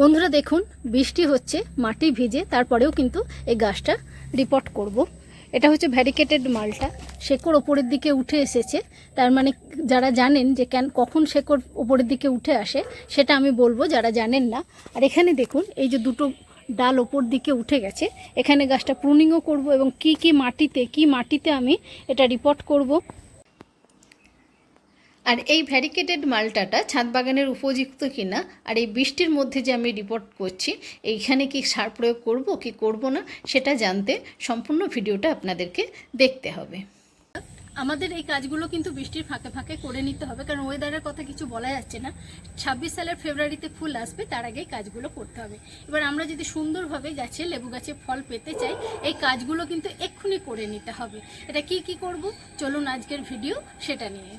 বন্ধুরা দেখুন, বৃষ্টি হচ্ছে, মাটি ভিজে, তারপরেও কিন্তু এই গাছটা রিপোর্ট করব। এটা হচ্ছে ভ্যারিকেটেড মালটা, শেকড় ওপরের দিকে উঠে এসেছে। তার মানে যারা জানেন যে কেন, কখন শেকড় ওপরের দিকে উঠে আসে, সেটা আমি বলব, যারা জানেন না। আর এখানে দেখুন, এই যে দুটো ডাল ওপর দিকে উঠে গেছে, এখানে গাছটা প্রুনিংও করব এবং কি কি মাটিতে কি মাটিতে আমি এটা রিপোর্ট করব। আর এই ভ্যারিকেটেড মালটাটা ছাদ বাগানের উপযুক্ত কিনা আর এই বৃষ্টির মধ্যে যে আমি রিপোর্ট করছি, এইখানে কি সার প্রয়োগ করব, কি করব না, সেটা জানতে সম্পূর্ণ ভিডিওটা আপনাদেরকে দেখতে হবে। আমাদের এই কাজগুলো কিন্তু বৃষ্টির ফাঁকে ফাঁকে করে নিতে হবে, কারণ ওয়েদারের কথা কিছু বলা যাচ্ছে না। ছাব্বিশ সালের ফেব্রুয়ারিতে ফুল আসবে, তার আগেই কাজগুলো করতে হবে। এবার আমরা যদি সুন্দরভাবে গাছে, লেবু গাছে ফল পেতে চাই, এই কাজগুলো কিন্তু এক্ষুনি করে নিতে হবে। এটা কি কি করব? চলুন আজকের ভিডিও সেটা নিয়ে।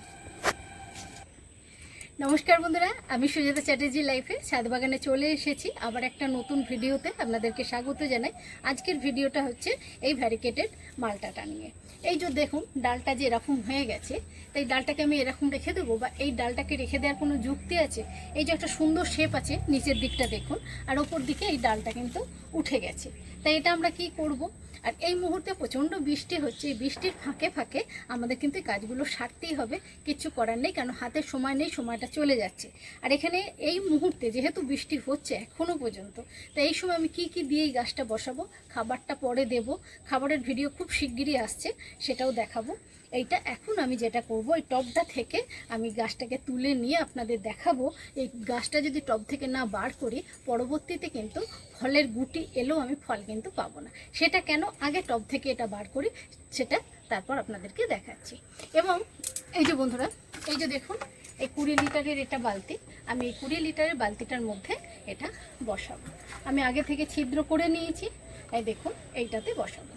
নমস্কার বন্ধুরা, আমি সুজাতা চ্যাটার্জি লাইফে বাগানে চলে এসেছি আবার একটা নতুন ভিডিওতে আপনাদেরকে স্বাগত জানাই। আজকের ভিডিওটা হচ্ছে এই ভ্যারিকেটেড মালটাটা নিয়ে। এই যে দেখুন, ডালটা যে এরকম হয়ে গেছে, তাই ডালটাকে আমি এরকম রেখে দেবো বা এই ডালটাকে রেখে দেওয়ার কোনো যুক্তি আছে? এই যে একটা সুন্দর শেপ আছে, নিচের দিকটা দেখুন, আর ওপর দিকে এই ডালটা কিন্তু উঠে গেছে। তাই এটা আমরা কি করব? আর এই মুহূর্তে প্রচণ্ড বৃষ্টি হচ্ছে। বৃষ্টির ফাঁকে ফাঁকে আমাদের কিন্তু কাজগুলো সারতেই হবে। কিচ্ছু করার নেই, কারণ হাতে সময় নেই, সময়টা চলে যাচ্ছে। আর এখানে এই মুহূর্তে যেহেতু বৃষ্টি হচ্ছে এখনও পর্যন্ত তো এই সময় আমি কি কি দিয়ে এই গাছটা বসাবো? খাবারটা পরে দেব। খাবারের ভিডিও খুব শিগগিরই আসছে, সেটাও দেখাবো। এইটা এখন আমি যেটা করব, এই টবটা থেকে আমি গাছটাকে তুলে নিয়ে আপনাদের দেখাবো। এই গাছটা যদি টব থেকে না বার করি, পরবর্তীতে কিন্তু ফলের গুটি এলেও আমি ফল কিন্তু পাবো না। সেটা কেন? আগে টব থেকে এটা বার করি, সেটা তারপর আপনাদেরকে দেখাচ্ছি। এবং এই যে বন্ধুরা, এই যে দেখুন, এই কুড়ি লিটারের এটা বালতি, আমি এই কুড়ি লিটারের বালতিটার মধ্যে এটা বসাবো। আমি আগে থেকে ছিদ্র করে নিয়েছি, এই দেখুন, এইটাতে বসাবো।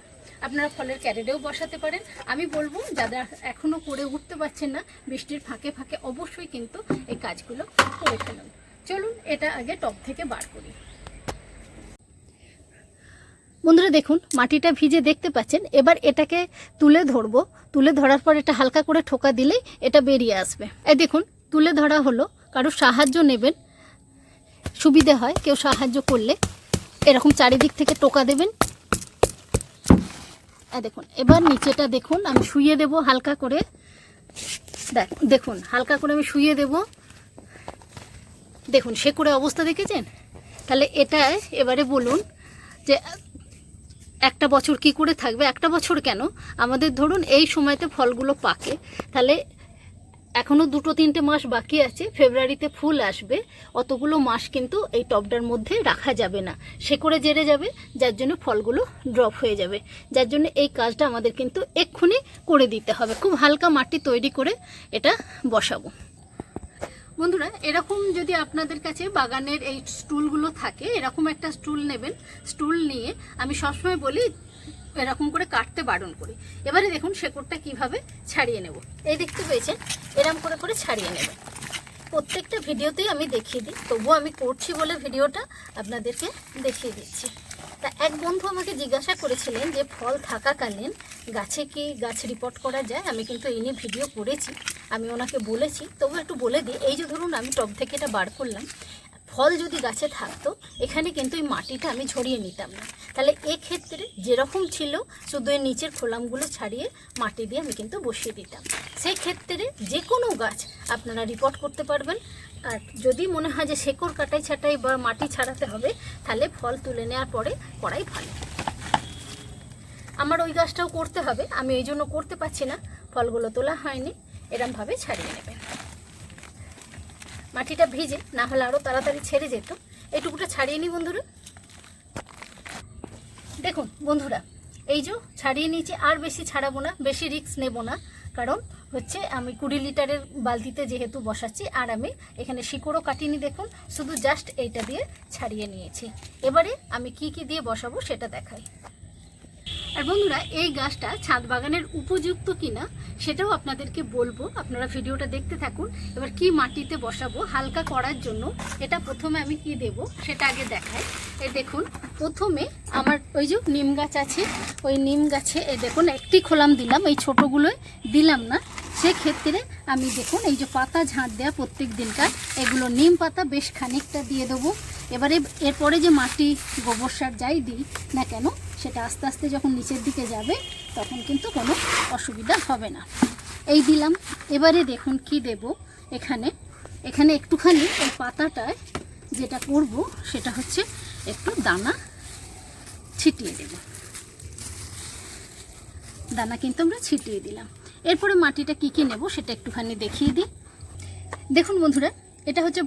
আপনারা ফলের ক্যারেটেও বসাতে পারেন। আমি বলব, যারা এখনও করে উঠতে পারছেন না, বৃষ্টির ফাঁকে ফাঁকে অবশ্যই কিন্তু এই কাজগুলো করে ফেলুন। চলুন, এটা আগে টপ থেকে বার করি। বন্ধুরা দেখুন, মাটিটা ভিজে দেখতে পাচ্ছেন। এবার এটাকে তুলে ধরবো। তুলে ধরার পর এটা হালকা করে ঠোকা দিলেই এটা বেরিয়ে আসবে। এই দেখুন, তুলে ধরা হলো। কারও সাহায্য নেবেন। সুবিধে হয়, কেউ সাহায্য করলে। এরকম চারিদিক থেকে টোকা দেবেন। দেখুন, এবার নিচেটা দেখুন, আমি শুয়ে দেব হালকা করে। দেখ, দেখুন, হালকা করে আমি শুয়ে দেব। দেখুন সে করে অবস্থা দেখেছেন? তাহলে এটা এবারে বলুন যে, একটা বছর কি করে থাকবে? একটা বছর কেন? আমাদের ধরুন এই সময়তে ফলগুলো পাকে। তাহলে এখনও দুটো তিনটে মাস বাকি আছে, ফেব্রুয়ারিতে ফুল আসবে, অতগুলো মাস কিন্তু এই টবটার মধ্যে রাখা যাবে না। সে করে জেরে যাবে, যার জন্য ফলগুলো ড্রপ হয়ে যাবে। যার জন্য এই কাজটা আমাদের কিন্তু এক্ষুনি করে দিতে হবে। খুব হালকা মাটি তৈরি করে এটা বসাবো। বন্ধুরা, এরকম যদি আপনাদের কাছে বাগানের এই স্টুলগুলো থাকে, এরকম একটা স্টুল নেবেন। স্টুল নিয়ে আমি সবসময় বলি এরকম করে কাটতে বারণ করি। এবারে দেখুন শেকড়টা কীভাবে ছাড়িয়ে নেব। এই দেখতে পেয়েছেন এরকম করে করে ছাড়িয়ে নেবেন প্রত্যেকটা ভিডিওতেই আমি দেখিয়ে দিই, তবুও আমি করছি বলে ভিডিওটা আপনাদেরকে দেখিয়ে দিচ্ছি। তা এক বন্ধু আমাকে জিজ্ঞাসা করেছিলেন যে ফল থাকাকালীন গাছে কি গাছ রিপোর্ট করা যায়? আমি কিন্তু এই নিয়ে ভিডিও করেছি, আমি ওনাকে বলেছি তবু একটু বলে দিই। এই যে ধরুন আমি টব থেকে এটা বার করলাম ফল যদি গাছে থাকতো, এখানে কিন্তু এই মাটিটা আমি ছড়িয়ে নিতাম না। তাহলে এক্ষেত্রে যেরকম ছিল, শুধু এর নিচের খোলামগুলো ছাড়িয়ে মাটি দিয়ে আমি কিন্তু বসিয়ে দিতাম। সেই ক্ষেত্রে যে কোনো গাছ আপনারা রিপোর্ট করতে পারবেন। আর যদি মনে হয় যে শেকড় কাটাই ছাটাই বা মাটি ছাড়াতে হবে, তাহলে ফল তুলে নেওয়ার পরে করাই ভালো। আমার ওই গাছটাও করতে হবে, আমি এই জন্য করতে পারছি না। ফলগুলো তোলা হয়নি, এরমভাবে ছাড়িয়ে নেবেন মাটিটা ভিজে, না হলে আরও তাড়াতাড়ি ছেড়ে যেত। এইটুকুটা ছাড়িয়ে নিই বন্ধুরা। দেখুন বন্ধুরা, এই যে ছাড়িয়ে নিয়েছি, আর বেশি ছাড়াবো না, বেশি রিস্ক নেব না। কারণ হচ্ছে আমি কুড়ি লিটারের বালতিতে যেহেতু বসাচ্ছি, আর আমি এখানে শিকড়ও কাটিনি দেখুন, শুধু জাস্ট এইটা দিয়ে ছাড়িয়ে নিয়েছি। এবারে আমি কি কি দিয়ে বসাবো সেটা দেখাই। আর বন্ধুরা, এই গাছটা ছাদ বাগানের উপযুক্ত কিনা সেটাও আপনাদেরকে বলব। আপনারা ভিডিওটা দেখতে থাকুন। এবার কি মাটিতে বসাবো, হালকা করার জন্য এটা প্রথমে আমি কি দেব সেটা আগে দেখাই। এই দেখুন, প্রথমে আমার ওই যে নিম গাছ আছে, ওই নিম গাছে, এই দেখুন, একটি খোলাম দিলাম, এই ছোটোগুলোয় দিলাম না। সেক্ষেত্রে আমি দেখুন, এই যে পাতা ঝাঁট দেওয়া প্রত্যেক দিনকার, এগুলো নিম পাতা বেশ খানিকটা দিয়ে দেবো। এবারে এরপরে যে মাটি গোবর সার যাই দিই না কেন সেটা আস্তে আস্তে যখন নিচের দিকে যাবে, তখন কিন্তু কোনো অসুবিধা হবে না। এই দিলাম। এবারে দেখুন কি দেব এখানে। এখানে একটুখানি এই পাতাটায় যেটা করব, সেটা হচ্ছে একটু দানা ছিটিয়ে দেব। দানা কিন্তু আমরা ছিটিয়ে দিলাম। এরপরে মাটিটা কী কী নেব সেটা একটুখানি দেখিয়ে দিই। দেখুন বন্ধুরা এটা হচ্ছে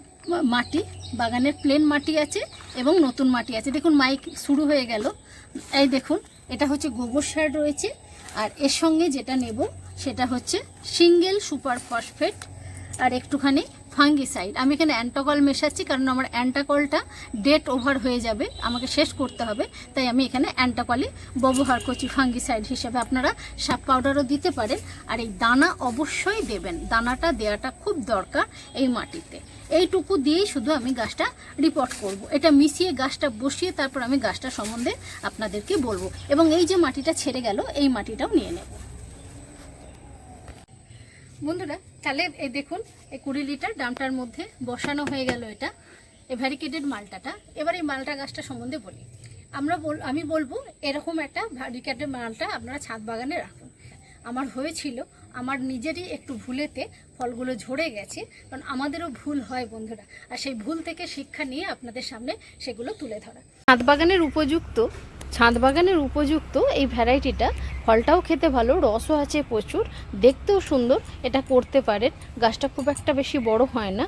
মাটি, বাগানের প্লেন মাটি আছে এবং নতুন মাটি আছে। দেখুন মাইক শুরু হয়ে গেল। এই দেখুন, এটা হচ্ছে গোবর সার রয়েছে। আর এর সঙ্গে যেটা নেব, সেটা হচ্ছে সিঙ্গেল সুপার ফসফেট। আর একটুখানি ফাঙ্গিসাইড আমি এখানে অ্যান্টাকল মেশাচ্ছি কারণ আমার অ্যান্টাকলটা ডেট ওভার হয়ে যাবে, আমাকে শেষ করতে হবে। তাই আমি এখানে অ্যান্টাকলই ব্যবহার করছি ফাঙ্গিসাইড হিসেবে। আপনারা সাপ পাউডারও দিতে পারেন। আর এই দানা অবশ্যই দেবেন। দানাটা দেওয়াটা খুব দরকার এই মাটিতে। এইটুকু দিয়েই শুধু আমি গাছটা রিপোর্ট করব। এটা মিশিয়ে গাছটা বসিয়ে তারপর আমি গাছটা সম্বন্ধে আপনাদেরকে বলব। এবং এই যে মাটিটা ছেড়ে গেল, এই মাটিটাও নিয়ে নেব। বন্ধুরা তাহলে এই দেখুন, এই কুড়ি লিটার ডামটার মধ্যে বসানো হয়ে গেল এটা, এই ভ্যারিকেটেড মালটাটা। এবার এই মালটা গাছটা সম্বন্ধে বলি। আমরা বল আমি বলব, এরকম একটা ভ্যারিকেটেড মালটা আপনারা ছাদ বাগানে রাখুন। আমার হয়েছিল, আমার নিজেরই একটু ভুলেতে ফলগুলো ঝরে গেছে, কারণ আমাদেরও ভুল হয় বন্ধুরা। আর সেই ভুল থেকে শিক্ষা নিয়ে আপনাদের সামনে সেগুলো তুলে ধরা। ছাদ বাগানের উপযুক্ত ছাদ বাগানের উপযুক্ত এই ভ্যারাইটিটা ফলটাও খেতে ভালো, রসও আছে প্রচুর, দেখতেও সুন্দর, এটা করতে পারেন। গাছটা খুব একটা বেশি বড় হয় না,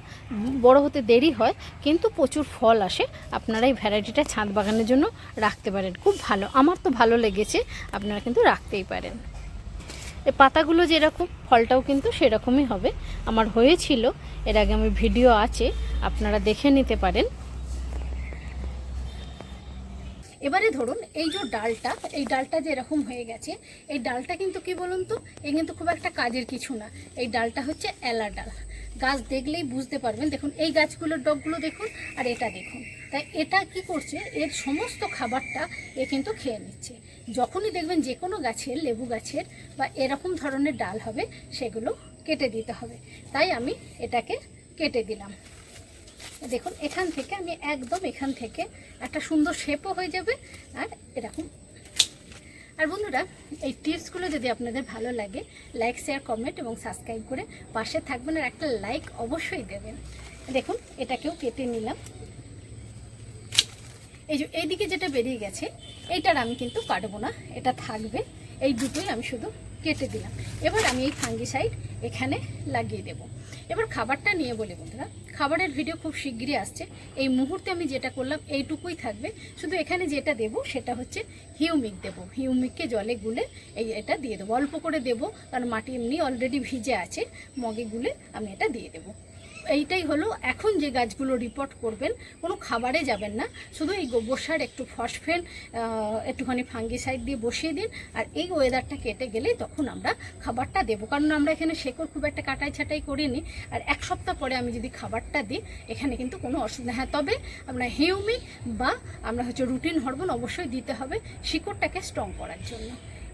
বড় হতে দেরি হয়, কিন্তু প্রচুর ফল আসে, আপনারা এই ভ্যারাইটিটা ছাদ বাগানের জন্য রাখতে পারেন, খুব ভালো, আমার তো ভালো লেগেছে, আপনারা কিন্তু রাখতেই পারেন। পাতাগুলো যেরকম, ফলটাও কিন্তু সেরকমই হবে, আমার হয়েছিল, এর আগে আমি ভিডিও আছে, আপনারা দেখে নিতে পারেন। এবারে ধরুন এই যে ডালটা, এই ডালটা যে এরকম হয়ে গেছে, এই ডালটা কিন্তু কি বলুন তো এই কিন্তু খুব একটা কাজের কিছু না। এই ডালটা হচ্ছে এলা ডাল। গাছ দেখলেই বুঝতে পারবেন। দেখুন, এই গাছগুলোর ডগগুলো দেখুন আর এটা দেখুন। তাই এটা কি করছে, এর সমস্ত খাবারটা এ কিন্তু খেয়ে নিচ্ছে। যখনই দেখবেন যে কোনো গাছের, লেবু গাছের বা এরকম ধরনের ডাল হবে, সেগুলো কেটে দিতে হবে। তাই আমি এটাকে কেটে দিলাম। দেখুন, এখান থেকে আমি একদম এখান থেকে একটা সুন্দর শেপও হয়ে যাবে আর এরকম। আর বন্ধুরা, এই টিপসগুলো যদি আপনাদের ভালো লাগে লাইক শেয়ার কমেন্ট এবং সাবস্ক্রাইব করে পাশে থাকবেন আর একটা লাইক অবশ্যই দেবেন। দেখুন, এটাকেও কেটে নিলাম। এই যে, এইদিকে যেটা বেরিয়ে গেছে, এইটার আমি কিন্তু কাটবো না, এটা থাকবে। এই দুটোই আমি শুধু কেটে দিলাম। এবার আমি এই ফাঙ্গিসাইড এখানে লাগিয়ে দেব। এবার খাবারটা নিয়ে বলি বন্ধুরা। খাবারের ভিডিও খুব শিগগিরই আসছে। এই মুহূর্তে আমি যেটা করলাম, এইটুকুই থাকবে। শুধু এখানে যেটা দেব, সেটা হচ্ছে হিউমিক দেব। হিউমিককে জলে গুলে এই এটা দিয়ে দেবো। অল্প করে দেবো, কারণ মাটি এমনি অলরেডি ভিজে আছে। মগে গুলে আমি এটা দিয়ে দেবো। এইটাই হলো এখন যে গাছগুলো রিপোর্ট করবেন, কোনো খাবারে যাবেন না। শুধু এই গোবর সার, একটু ফসফেন একটুখানি ফাঙ্গিসাইড দিয়ে বসিয়ে দিন আর এই ওয়েদারটা কেটে গেলেই তখন আমরা খাবারটা দেবো। কারণ আমরা এখানে শেকড় খুব একটা কাটাই ছাটাই করিনি আর এক সপ্তাহ পরে আমি যদি খাবারটা দিই, এখানে কিন্তু কোনো অসুবিধা হ্যাঁ তবে আমরা হিউমিক বা আমরা হচ্ছে রুটিন হরমোন অবশ্যই দিতে হবে শিকড়টাকে স্ট্রং করার জন্য।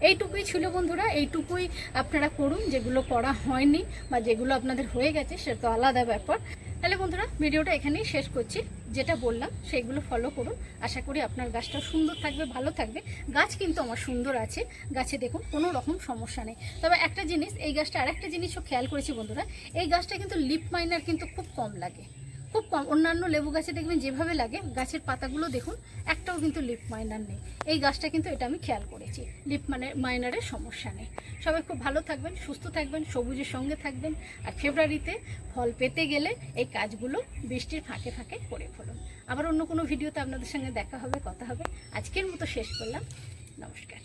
এইটুকুই ছিল বন্ধুরা, এইটুকুই আপনারা করুন, যেগুলো করা হয়নি বা যেগুলো আপনাদের হয়ে গেছে সেটা তো আলাদা ব্যাপার। তাহলে বন্ধুরা, ভিডিওটা এখানেই শেষ করছি। যেটা বললাম, সেইগুলো ফলো করুন। আশা করি আপনার গাছটা সুন্দর থাকবে, ভালো থাকবে। গাছ কিন্তু আমার সুন্দর আছে। গাছে দেখুন, কোনো রকম সমস্যা নেই। তবে একটা জিনিস, এই গাছটা আরেকটা জিনিসও খেয়াল করেছি বন্ধুরা, এই গাছটা কিন্তু লিপ মাইনার কিন্তু খুব কম লাগে। খুব কম। অন্যান্য লেবু গাছে দেখবেন যেভাবে লাগে, গাছের পাতাগুলো দেখুন, একটাও কিন্তু লিপ মাইনার নেই। এই গাছটা কিন্তু এটা আমি খেয়াল করেছি। লিপ মানে মাইনারের সমস্যা নেই। সবাই খুব ভালো থাকবেন, সুস্থ থাকবেন, সবুজের সঙ্গে থাকবেন, আর ফেব্রুয়ারিতে ফল পেতে গেলে এই কাজগুলো বৃষ্টির ফাঁকে ফাঁকে করে ফেলুন। আবার অন্য কোনো ভিডিওতে আপনাদের সঙ্গে দেখা হবে, কথা হবে। আজকের মতো শেষ করলাম। নমস্কার।